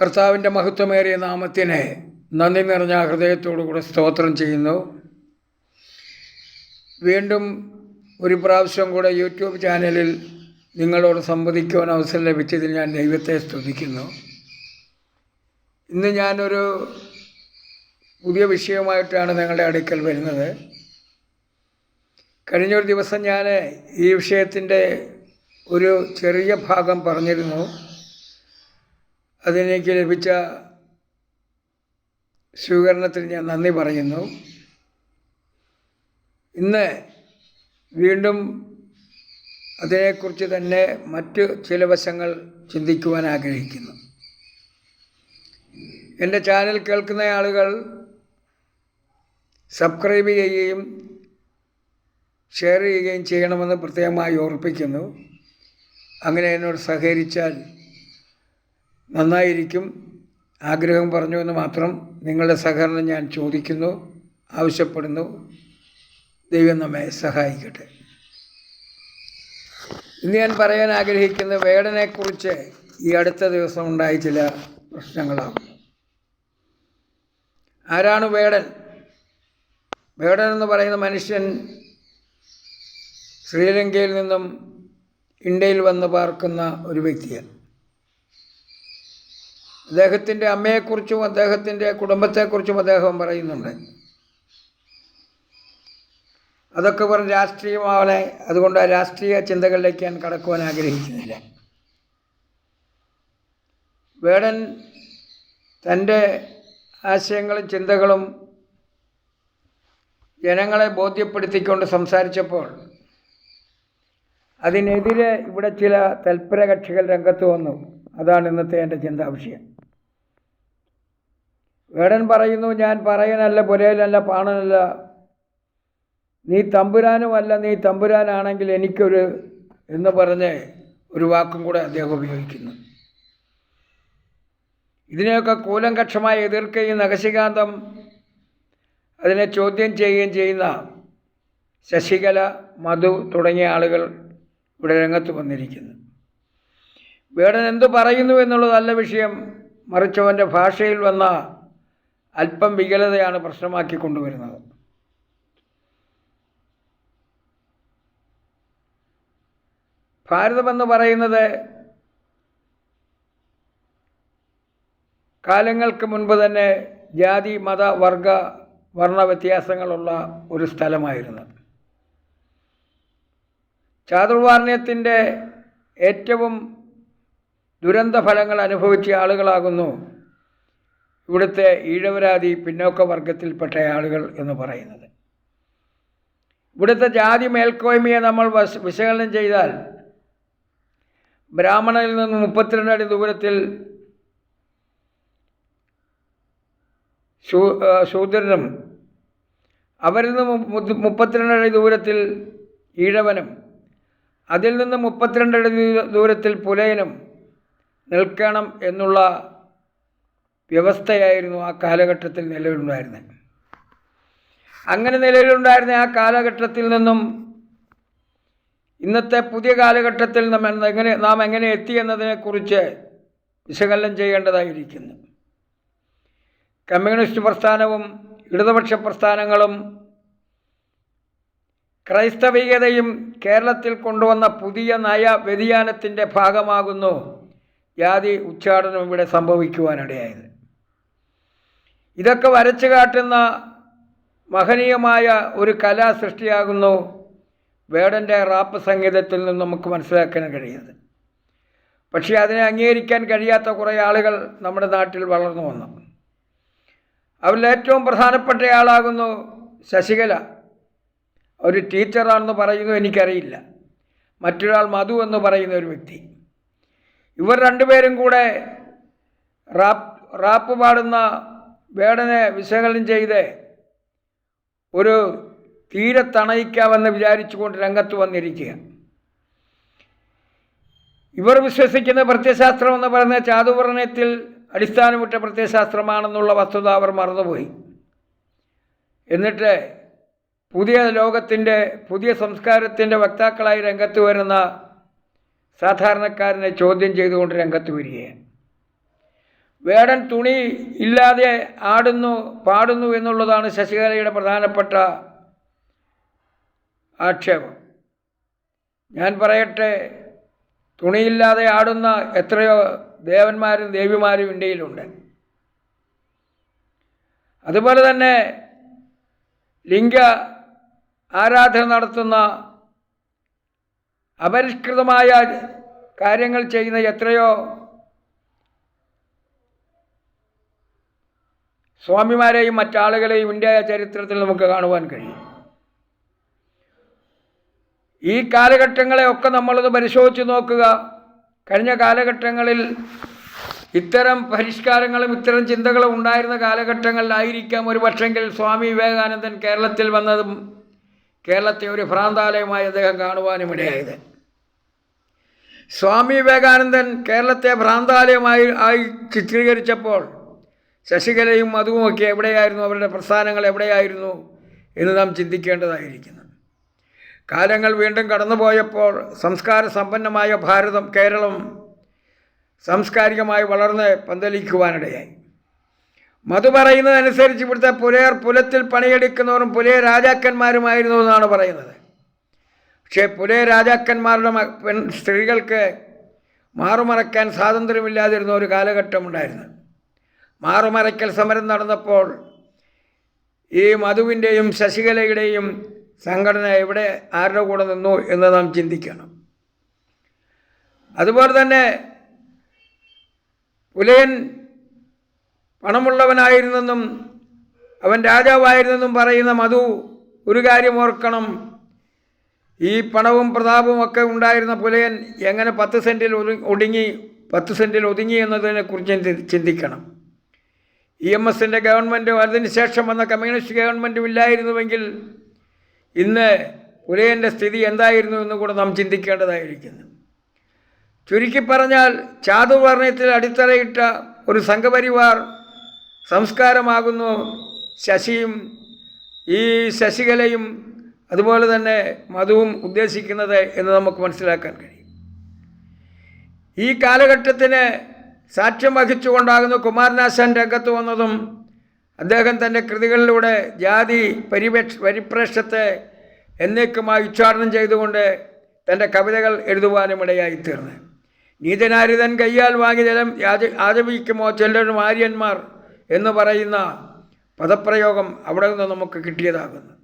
കർത്താവിന്റെ മഹത്വമേറിയ നാമത്തിനെ നന്ദി നിറഞ്ഞ ഹൃദയത്തോടുകൂടെ സ്തോത്രം ചെയ്യുന്നു. വീണ്ടും ഒരു പ്രാവശ്യം കൂടെ യൂട്യൂബ് ചാനലിൽ നിങ്ങളോട് സംവദിക്കുവാൻ അവസരം ലഭിച്ചതിൽ ഞാൻ ദൈവത്തെ സ്തുതിക്കുന്നു. ഇന്ന് ഞാനൊരു പുതിയ വിഷയമായിട്ടാണ് നിങ്ങളുടെ അടുക്കൽ വരുന്നത്. കഴിഞ്ഞൊരു ദിവസം ഞാൻ ഈ വിഷയത്തിന്റെ ഒരു ചെറിയ ഭാഗം പറഞ്ഞിരുന്നു. അതിനെനിക്ക് ലഭിച്ച സ്വീകരണത്തിന് ഞാൻ നന്ദി പറയുന്നു. ഇന്ന് വീണ്ടും അതിനെക്കുറിച്ച് തന്നെ മറ്റ് ചില വശങ്ങൾ ചിന്തിക്കുവാൻ ആഗ്രഹിക്കുന്നു. എന്റെ ചാനൽ കേൾക്കുന്ന ആളുകൾ സബ്സ്ക്രൈബ് ചെയ്യുകയും ഷെയർ ചെയ്യുകയും ചെയ്യണമെന്ന് പ്രത്യേകമായി ഓർപ്പിക്കുന്നു. അങ്ങനെ എന്നോട് സഹകരിച്ചാൽ നന്നായിരിക്കും. ആഗ്രഹം പറഞ്ഞു എന്ന് മാത്രം നിങ്ങളുടെ സഹകരണം ഞാൻ ചോദിക്കുന്നു ആവശ്യപ്പെടുന്നു. ദൈവം നമ്മെ സഹായിക്കട്ടെ. ഇന്ന് ഞാൻ പറയാൻ ആഗ്രഹിക്കുന്ന വേടനെക്കുറിച്ച് ഈ അടുത്ത ദിവസം ഉണ്ടായ ചില പ്രശ്നങ്ങളാണ്. ആരാണ് വേടൻ? വേടൻ എന്ന് പറയുന്ന മനുഷ്യൻ ശ്രീലങ്കയിൽ നിന്നും ഇന്ത്യയിൽ വന്ന് പാർക്കുന്ന ഒരു വ്യക്തിയാണ്. അദ്ദേഹത്തിന്റെ അമ്മയെക്കുറിച്ചും അദ്ദേഹത്തിന്റെ കുടുംബത്തെക്കുറിച്ചും അദ്ദേഹം പറയുന്നുണ്ട്. അതൊക്കെ വെറും രാഷ്ട്രീയമാവനെ അതുകൊണ്ട് ആ രാഷ്ട്രീയ ചിന്തകളിലേക്ക് ഞാൻ കടക്കുവാൻ ആഗ്രഹിക്കുന്നില്ല. വേടൻ തന്റെ ആശയങ്ങളും ചിന്തകളും ജനങ്ങളെ ബോധ്യപ്പെടുത്തിക്കൊണ്ട് സംസാരിച്ചപ്പോൾ അതിനെതിരെ ഇവിടെ ചില തൽപര കക്ഷികൾ രംഗത്ത് വന്നു. അതാണ് ഇന്നത്തെ എന്റെ ചിന്താ വിഷയം വേടൻ പറയുന്നു ഞാൻ പറയനല്ല പുരയിലല്ല പാണനല്ല. നീ തമ്പുരാനുമല്ല നീ തമ്പുരാനാണെങ്കിൽ എനിക്കൊരു എന്ന് പറഞ്ഞ് ഒരു വാക്കും കൂടെ അദ്ദേഹം ഉപയോഗിക്കുന്നു. ഇതിനെയൊക്കെ കൂലങ്കക്ഷമായി എതിർക്കുകയും നഗശികാന്തം അതിനെ ചോദ്യം ചെയ്യുകയും ചെയ്യുന്ന ശശികല മധു തുടങ്ങിയ ആളുകൾ ഇവിടെ രംഗത്ത് വന്നിരിക്കുന്നു. വേടൻ എന്തു പറയുന്നു എന്നുള്ളതല്ല വിഷയം. മറിച്ചവന്റെ ഭാഷയിൽ വന്ന അല്പം വികലതയാണ് പ്രശ്നമാക്കി കൊണ്ടുവരുന്നത്. ഭാരതമെന്ന് പറയുന്നത് കാലങ്ങൾക്ക് മുൻപ് തന്നെ ജാതി മത വർഗ വർണ വ്യത്യാസങ്ങളുള്ള ഒരു സ്ഥലമായിരുന്നു. ചാതുർവാർണ്യത്തിന്റെ ഏറ്റവും ദുരന്ത ഫലങ്ങൾ അനുഭവിച്ച ആളുകളാകുന്നു ഇവിടുത്തെ ഈഴവരാതി പിന്നോക്ക വർഗത്തിൽപ്പെട്ട ആളുകൾ എന്ന് പറയുന്നത്. ഇവിടുത്തെ ജാതി മേൽക്കോയ്മയെ നമ്മൾ വിശകലനം ചെയ്താൽ ബ്രാഹ്മണനിൽ നിന്ന് മുപ്പത്തിരണ്ട് അടി ദൂരത്തിൽ ശൂദ്രനും അവരിൽ നിന്ന് മുപ്പത്തിരണ്ട് അടി ദൂരത്തിൽ ഈഴവനും അതിൽ നിന്ന് മുപ്പത്തിരണ്ട് അടി ദൂരത്തിൽ പുലയനും നിൽക്കണം എന്നുള്ള വ്യവസ്ഥയായിരുന്നു ആ കാലഘട്ടത്തിൽ നിലവിലുണ്ടായിരുന്നത്. അങ്ങനെ നിലവിലുണ്ടായിരുന്ന ആ കാലഘട്ടത്തിൽ നിന്നും ഇന്നത്തെ പുതിയ കാലഘട്ടത്തിൽ നമ്മൾ എങ്ങനെ നാം എങ്ങനെ എത്തി എന്നതിനെക്കുറിച്ച് വിശകലനം ചെയ്യേണ്ടതായിരിക്കുന്നു. കമ്മ്യൂണിസ്റ്റ് പ്രസ്ഥാനവും ഇടതുപക്ഷ പ്രസ്ഥാനങ്ങളും ക്രൈസ്തവികതയും കേരളത്തിൽ കൊണ്ടുവന്ന പുതിയ നയ വ്യതിയാനത്തിന്റെ ഭാഗമാകുന്നു. ജാതി ഉച്ചാടനം ഇവിടെ സംഭവിക്കുവാനിടയായത്. ഇതൊക്കെ വരച്ചു കാട്ടുന്ന മഹനീയമായ ഒരു കലാസൃഷ്ടിയാകുന്നു വേടന്റെ റാപ്പ് സംഗീതത്തിൽ നിന്ന് നമുക്ക് മനസ്സിലാക്കാൻ കഴിയുന്നത്. പക്ഷേ അതിനെ അംഗീകരിക്കാൻ കഴിയാത്ത കുറേ ആളുകൾ നമ്മുടെ നാട്ടിൽ വളർന്നു വന്നു. അവരിൽ ഏറ്റവും പ്രധാനപ്പെട്ടയാളാകുന്നു ശശികല. ഒരു ടീച്ചറാണെന്ന് പറയുന്നു എനിക്കറിയില്ല. മറ്റൊരാൾ മധു എന്ന് പറയുന്ന ഒരു വ്യക്തി. ഇവർ രണ്ടുപേരും കൂടെ റാപ്പ് റാപ്പ് പാടുന്ന വേടനെ വിശകലനം ചെയ്ത്. ഒരു തീരെ തണയിക്കാമെന്ന് വിചാരിച്ചുകൊണ്ട് രംഗത്ത് വന്നിരിക്കുക. ഇവർ വിശ്വസിക്കുന്ന പ്രത്യശാസ്ത്രം എന്ന് പറയുന്ന ചാതുവർണയത്തിൽ അടിസ്ഥാനമിട്ട പ്രത്യശാസ്ത്രമാണെന്നുള്ള വസ്തുത അവർ മറന്നുപോയി. എന്നിട്ട് പുതിയ ലോകത്തിന്റെ പുതിയ സംസ്കാരത്തിന്റെ വക്താക്കളായി രംഗത്ത് വരുന്ന സാധാരണക്കാരനെ ചോദ്യം ചെയ്തുകൊണ്ട് രംഗത്ത് വരികയാണ്. വേടൻ തുണി ഇല്ലാതെ ആടുന്നു പാടുന്നു എന്നുള്ളതാണ് ശശികലയുടെ പ്രധാനപ്പെട്ട ആക്ഷേപം. ഞാൻ പറയട്ടെ തുണിയില്ലാതെ ആടുന്ന എത്രയോ ദേവന്മാരും ദേവിമാരും ഇന്ത്യയിലുണ്ട്. അതുപോലെ തന്നെ ലിംഗ ആരാധന നടത്തുന്ന അപരിഷ്കൃതമായ കാര്യങ്ങൾ ചെയ്യുന്ന എത്രയോ സ്വാമിമാരെയും മറ്റാളുകളെയും ഇന്ത്യ ചരിത്രത്തിൽ നമുക്ക് കാണുവാൻ കഴിയും. ഈ കാലഘട്ടങ്ങളെ ഒക്കെ നമ്മളത് പരിശോധിച്ച് നോക്കുക. കഴിഞ്ഞ കാലഘട്ടങ്ങളിൽ ഇത്തരം പരിഷ്കാരങ്ങളും ഇത്തരം ചിന്തകളും ഉണ്ടായിരുന്ന കാലഘട്ടങ്ങളിലായിരിക്കാം ഒരു പക്ഷെങ്കിൽ സ്വാമി വിവേകാനന്ദൻ കേരളത്തിൽ വന്നതും കേരളത്തെ ഒരു ഭ്രാന്താലയമായി അദ്ദേഹം കാണുവാനും ഇടയായത്. സ്വാമി വിവേകാനന്ദൻ കേരളത്തെ ഭ്രാന്താലയമായി ആയി ചിത്രീകരിച്ചപ്പോൾ ശശികലയും മധുവുമൊക്കെ എവിടെയായിരുന്നു? അവരുടെ പ്രസ്ഥാനങ്ങൾ എവിടെയായിരുന്നു എന്ന് നാം ചിന്തിക്കേണ്ടതായിരിക്കുന്നു. കാലങ്ങൾ വീണ്ടും കടന്നുപോയപ്പോൾ സംസ്കാര സമ്പന്നമായ ഭാരതം കേരളം സാംസ്കാരികമായി വളർന്ന് പന്തലിക്കുവാനിടയായി. മധു പറയുന്നതനുസരിച്ച് ഇവിടുത്തെ പുലയർ പുലത്തിൽ പണിയെടുക്കുന്നവരും പുലയ രാജാക്കന്മാരുമായിരുന്നു എന്നാണ് പറയുന്നത്. പക്ഷേ പുലയ രാജാക്കന്മാരുടെ പെൺ സ്ത്രീകൾക്ക് മാറുമറക്കാൻ സ്വാതന്ത്ര്യമില്ലാതിരുന്ന ഒരു കാലഘട്ടമുണ്ടായിരുന്നു. മാറുമറയ്ക്കൽ സമരം നടന്നപ്പോൾ ഈ മധുവിന്റെയും ശശികലയുടെയും സംഘടന എവിടെ ആരുടെ കൂടെ നിന്നു എന്ന് നാം ചിന്തിക്കണം. അതുപോലെ തന്നെ പുലയൻ പണമുള്ളവനായിരുന്നെന്നും അവൻ രാജാവായിരുന്നെന്നും പറയുന്ന മധു ഒരു കാര്യം ഓർക്കണം. ഈ പണവും പ്രതാപവും ഒക്കെ ഉണ്ടായിരുന്ന പുലയൻ എങ്ങനെ പത്ത് സെന്റിൽ ഒടുങ്ങി പത്ത് സെന്റിൽ ഒതുങ്ങി എന്നതിനെക്കുറിച്ച് ചിന്തിക്കണം. ഇ എം എസിന്റെ ഗവൺമെന്റും അതിനുശേഷം വന്ന കമ്മ്യൂണിസ്റ്റ് ഗവൺമെന്റും ഇല്ലായിരുന്നുവെങ്കിൽ ഇന്ന് പുലയന്റെ സ്ഥിതി എന്തായിരുന്നു എന്ന് കൂടെ നാം ചിന്തിക്കേണ്ടതായിരിക്കുന്നു. ചുരുക്കി പറഞ്ഞാൽ ചാതുവർണയത്തിൽ അടിത്തറയിട്ട ഒരു സംഘപരിവാർ സംസ്കാരമാകുന്നു. ശശിയും ഈ ശശികലയും അതുപോലെ തന്നെ മധുവും ഉദ്ദേശിക്കുന്നത് എന്ന് നമുക്ക് മനസ്സിലാക്കാൻ കഴിയും. ഈ കാലഘട്ടത്തിന് സാക്ഷ്യം വഹിച്ചുകൊണ്ടാകുന്ന കുമാരനാശാൻ രംഗത്ത് വന്നതും അദ്ദേഹം തന്റെ കൃതികളിലൂടെ ജാതി പരിപേക്ഷ പരിപ്രേക്ഷത്തെ എന്നേക്കുമായി ഉച്ചാരണം ചെയ്തുകൊണ്ട് തന്റെ കവിതകൾ എഴുതുവാനും ഇടയായിത്തീർന്നു നീതനാരിതൻ കയ്യാൽ വാങ്ങി ജലം യാച ആചപിക്കുമോ ചെല്ലരും ആര്യന്മാർ എന്ന് പറയുന്ന പദപ്രയോഗം അവിടെ നിന്ന് നമുക്ക് കിട്ടിയതാകുന്നു.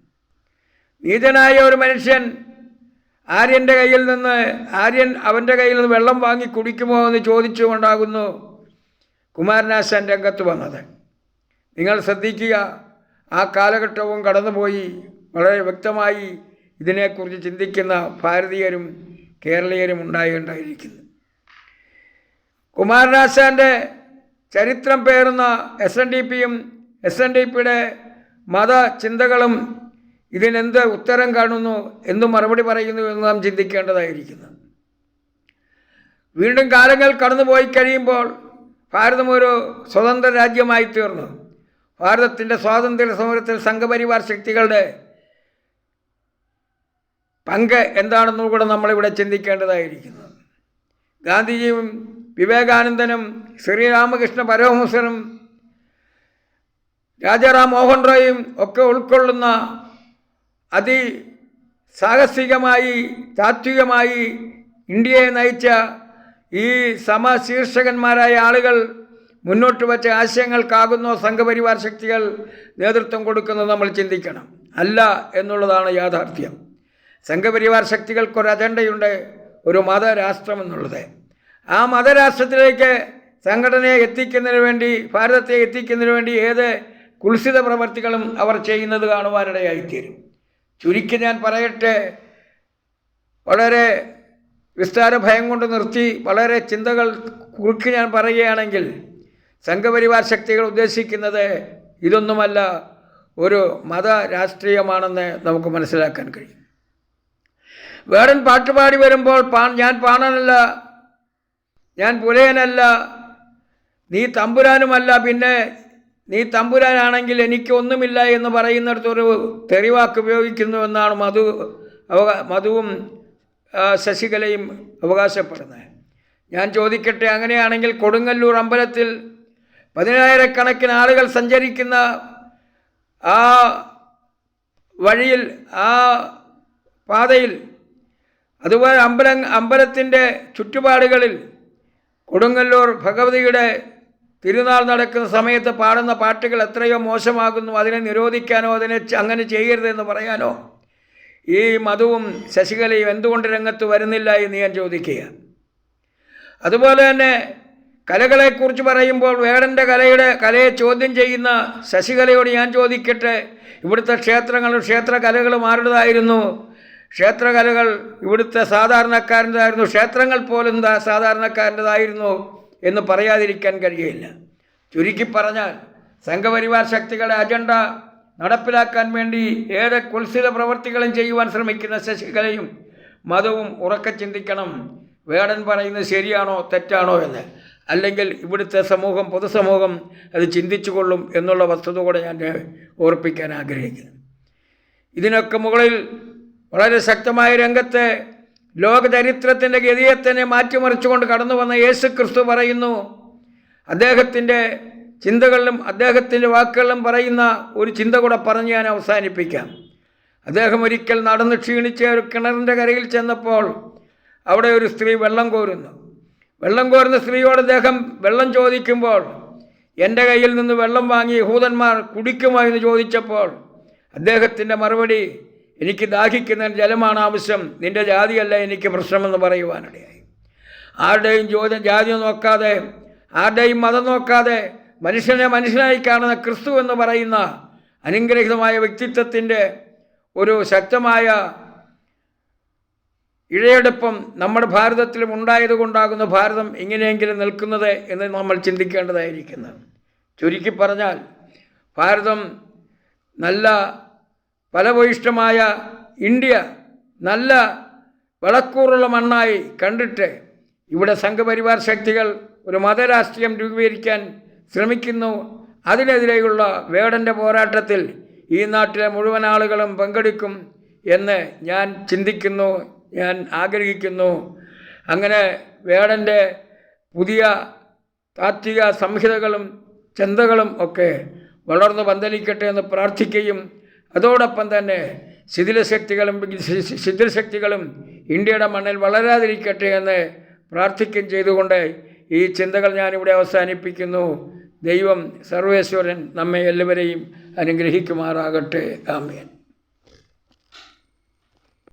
നീതനായ ഒരു മനുഷ്യൻ ആര്യന്റെ കയ്യിൽ നിന്ന് ആര്യൻ അവന്റെ കയ്യിൽ നിന്ന് വെള്ളം വാങ്ങി കുടിക്കുമോ എന്ന് ചോദിച്ചുകൊണ്ടാകുന്നു കുമാരനാശാൻ രംഗത്ത് വന്നത്. നിങ്ങൾ ശ്രദ്ധിക്കുക ആ കാലഘട്ടവും കടന്നുപോയി. വളരെ വ്യക്തമായി ഇതിനെക്കുറിച്ച് ചിന്തിക്കുന്ന ഭാരതീയരും കേരളീയരും ഉണ്ടായിട്ടുണ്ടായിരിക്കുന്നു കുമാരനാശാന്റെ ചരിത്രം പേറുന്ന എസ് എൻ ഡി പിയും എസ് എൻ ഡി പിയുടെ മതചിന്തകളും ഇതിനെന്ത് ഉത്തരം കാണുന്നു എന്ത് മറുപടി പറയുന്നു എന്ന് നാം ചിന്തിക്കേണ്ടതായിരിക്കുന്നു. വീണ്ടും കാലങ്ങൾ കടന്നുപോയി കഴിയുമ്പോൾ ഭാരതം ഒരു സ്വതന്ത്ര രാജ്യമായി തീർന്നു. ഭാരതത്തിന്റെ സ്വാതന്ത്ര്യ സമരത്തിൽ സംഘപരിവാർ ശക്തികളുടെ പങ്ക് എന്താണെന്നും കൂടെ നമ്മളിവിടെ ചിന്തിക്കേണ്ടതായിരിക്കുന്നു. ഗാന്ധിജിയും വിവേകാനന്ദനും ശ്രീരാമകൃഷ്ണ പരമഹംസനും രാജാറാം മോഹൻ റോയും ഒക്കെ ഉൾക്കൊള്ളുന്ന അതി സാഹസികമായി താത്വികമായി ഇന്ത്യയെ നയിച്ച ഈ സമശീർഷകന്മാരായ ആളുകൾ മുന്നോട്ട് വച്ച ആശയങ്ങൾക്കാകുന്നോ സംഘപരിവാർ ശക്തികൾ നേതൃത്വം കൊടുക്കുന്നത് നമ്മൾ ചിന്തിക്കണം. അല്ല എന്നുള്ളതാണ് യാഥാർത്ഥ്യം. സംഘപരിവാർ ശക്തികൾക്കൊരു അജണ്ടയുണ്ട് ഒരു മതരാഷ്ട്രം എന്നുള്ളത്. ആ മതരാഷ്ട്രത്തിലേക്ക് സംഘടനയെ എത്തിക്കുന്നതിന് വേണ്ടി ഭാരതത്തെ എത്തിക്കുന്നതിന് വേണ്ടി ഏത് കുൽസിത പ്രവർത്തികളും അവർ ചെയ്യുന്നത് കാണുവാനിടയായിത്തീരും. ചുരുക്കി ഞാൻ പറയട്ടെ. വളരെ വിസ്താര ഭയം കൊണ്ട് നിർത്തി വളരെ ചിന്തകൾ കുറുക്കി ഞാൻ പറയുകയാണെങ്കിൽ സംഘപരിവാർ ശക്തികൾ ഉദ്ദേശിക്കുന്നത് ഇതൊന്നുമല്ല ഒരു മത രാഷ്ട്രീയമാണെന്ന് നമുക്ക് മനസ്സിലാക്കാൻ കഴിയും. വേടൻ പാട്ടുപാടി വരുമ്പോൾ പാ ഞാൻ പാണനല്ല ഞാൻ പുലയനല്ല നീ തമ്പുരാനുമല്ല പിന്നെ നീ തമ്പുരാനാണെങ്കിൽ എനിക്കൊന്നുമില്ല എന്ന് പറയുന്നിടത്തൊരു തെറിവാക്ക് ഉപയോഗിക്കുന്നു എന്നാണ് മധു അവകാ മധുവും ശശികലയും അവകാശപ്പെടുന്നത്. ഞാൻ ചോദിക്കട്ടെ അങ്ങനെയാണെങ്കിൽ കൊടുങ്ങല്ലൂർ അമ്പലത്തിൽ പതിനായിരക്കണക്കിന് ആളുകൾ സഞ്ചരിക്കുന്ന ആ വഴിയിൽ ആ പാതയിൽ അതുപോലെ അമ്പല അമ്പലത്തിന്റെ ചുറ്റുപാടുകളിൽ കൊടുങ്ങല്ലൂർ ഭഗവതിയുടെ തിരുനാൾ നടക്കുന്ന സമയത്ത് പാടുന്ന പാട്ടുകൾ എത്രയോ മോശമാകുന്നു. അതിനെ നിരോധിക്കാനോ അതിനെ അങ്ങനെ ചെയ്യരുതെന്ന് പറയാനോ? ഈ മധുവും ശശികലയും എന്തുകൊണ്ട് രംഗത്ത് വരുന്നില്ല എന്ന് ഞാൻ ചോദിക്കുക. അതുപോലെ തന്നെ കലകളെക്കുറിച്ച് പറയുമ്പോൾ വേടന്റെ കലയുടെ കലയെ ചോദ്യം ചെയ്യുന്ന ശശികലയോട് ഞാൻ ചോദിക്കട്ടെ. ഇവിടുത്തെ ക്ഷേത്രങ്ങളും ക്ഷേത്ര കലകളും ആരുടേതായിരുന്നു ക്ഷേത്രകലകൾ ഇവിടുത്തെ സാധാരണക്കാരന്റെതായിരുന്നു. ക്ഷേത്രങ്ങൾ പോലും സാധാരണക്കാരന്റെതായിരുന്നു. എന്ന് പറയാതിരിക്കാൻ കഴിയില്ല. ചുരുക്കി പറഞ്ഞാൽ സംഘപരിവാർ ശക്തികളുടെ അജണ്ട നടപ്പിലാക്കാൻ വേണ്ടി ഏറെ കുൽസിത പ്രവർത്തികളും ചെയ്യുവാൻ ശ്രമിക്കുന്ന ശശികലയും മതവും ഉറക്ക ചിന്തിക്കണം. വേടൻ പറയുന്നത് ശരിയാണോ തെറ്റാണോ എന്ന്. അല്ലെങ്കിൽ ഇവിടുത്തെ സമൂഹം പൊതുസമൂഹം അത് ചിന്തിച്ചു കൊള്ളും എന്നുള്ള വസ്തുത കൂടെ ഞാൻ ഓർപ്പിക്കാൻ ആഗ്രഹിക്കുന്നു. ഇതിനൊക്കെ മുകളിൽ വളരെ ശക്തമായ രംഗത്ത് ലോകചരിത്രത്തിന്റെ ഗതിയെ തന്നെ മാറ്റിമറിച്ചുകൊണ്ട് കടന്നു വന്ന യേശു ക്രിസ്തു പറയുന്നു അദ്ദേഹത്തിന്റെ ചിന്തകളിലും അദ്ദേഹത്തിന്റെ വാക്കുകളിലും പറയുന്ന ഒരു ചിന്ത കൂടെ പറഞ്ഞ് ഞാൻ അവസാനിപ്പിക്കാം. അദ്ദേഹം ഒരിക്കൽ നടന്ന് ക്ഷീണിച്ച ഒരു കിണറിന്റെ കരയിൽ ചെന്നപ്പോൾ അവിടെ ഒരു സ്ത്രീ വെള്ളം കോരുന്നു. വെള്ളം കോരുന്ന സ്ത്രീയോട് അദ്ദേഹം വെള്ളം ചോദിക്കുമ്പോൾ എന്റെ കയ്യിൽ നിന്ന് വെള്ളം വാങ്ങി യഹൂദന്മാർ കുടിക്കുമോ? എന്ന് ചോദിച്ചപ്പോൾ അദ്ദേഹത്തിന്റെ മറുപടി എനിക്ക് ദാഹിക്കുന്ന ജലമാണ് ആവശ്യം. നിന്റെ ജാതിയല്ല എനിക്ക് പ്രശ്നമെന്ന് പറയുവാനിടയായി. ആരുടെയും ചോദ്യം ജാതി നോക്കാതെ ആരുടെയും മതം നോക്കാതെ മനുഷ്യനെ മനുഷ്യനായി കാണുന്ന ക്രിസ്തു എന്ന് പറയുന്ന അനുഗ്രഹിതമായ വ്യക്തിത്വത്തിന്റെ ഒരു ശക്തമായ ഇഴയെടുപ്പം നമ്മുടെ ഭാരതത്തിലും ഉണ്ടായതുകൊണ്ടാകുന്ന ഭാരതം ഇങ്ങനെയെങ്കിലും നിൽക്കുന്നത് എന്ന് നമ്മൾ ചിന്തിക്കേണ്ടതായിരിക്കുന്നു. ചുരുക്കി പറഞ്ഞാൽ ഭാരതം നല്ല ഫലഭൂയിഷ്ടമായ ഇന്ത്യ നല്ല വളക്കൂറുള്ള മണ്ണായി കണ്ടിട്ട് ഇവിടെ സംഘപരിവാർ ശക്തികൾ ഒരു മതരാഷ്ട്രീയം രൂപീകരിക്കാൻ ശ്രമിക്കുന്നു. അതിനെതിരെയുള്ള വേടന്റെ പോരാട്ടത്തിൽ ഈ നാട്ടിലെ മുഴുവൻ ആളുകളും പങ്കെടുക്കും എന്ന് ഞാൻ ചിന്തിക്കുന്നു ഞാൻ ആഗ്രഹിക്കുന്നു. അങ്ങനെ വേടന്റെ പുതിയ താത്വിക സംഹിതകളും ചിന്തകളും ഒക്കെ വളർന്നു പന്തലിക്കട്ടെ എന്ന് പ്രാർത്ഥിക്കുകയും അതോടൊപ്പം തന്നെ ശിഥിലശക്തികളും ശിഥിലശക്തികളും ഇന്ത്യയുടെ മണ്ണിൽ വളരാതിരിക്കട്ടെ എന്ന് പ്രാർത്ഥിക്കുകയും ചെയ്തുകൊണ്ട് ഈ ചിന്തകൾ ഞാനിവിടെ അവസാനിപ്പിക്കുന്നു. ദൈവം സർവേശ്വരൻ നമ്മെ എല്ലാവരെയും അനുഗ്രഹിക്കുമാറാകട്ടെ. ആമേൻ.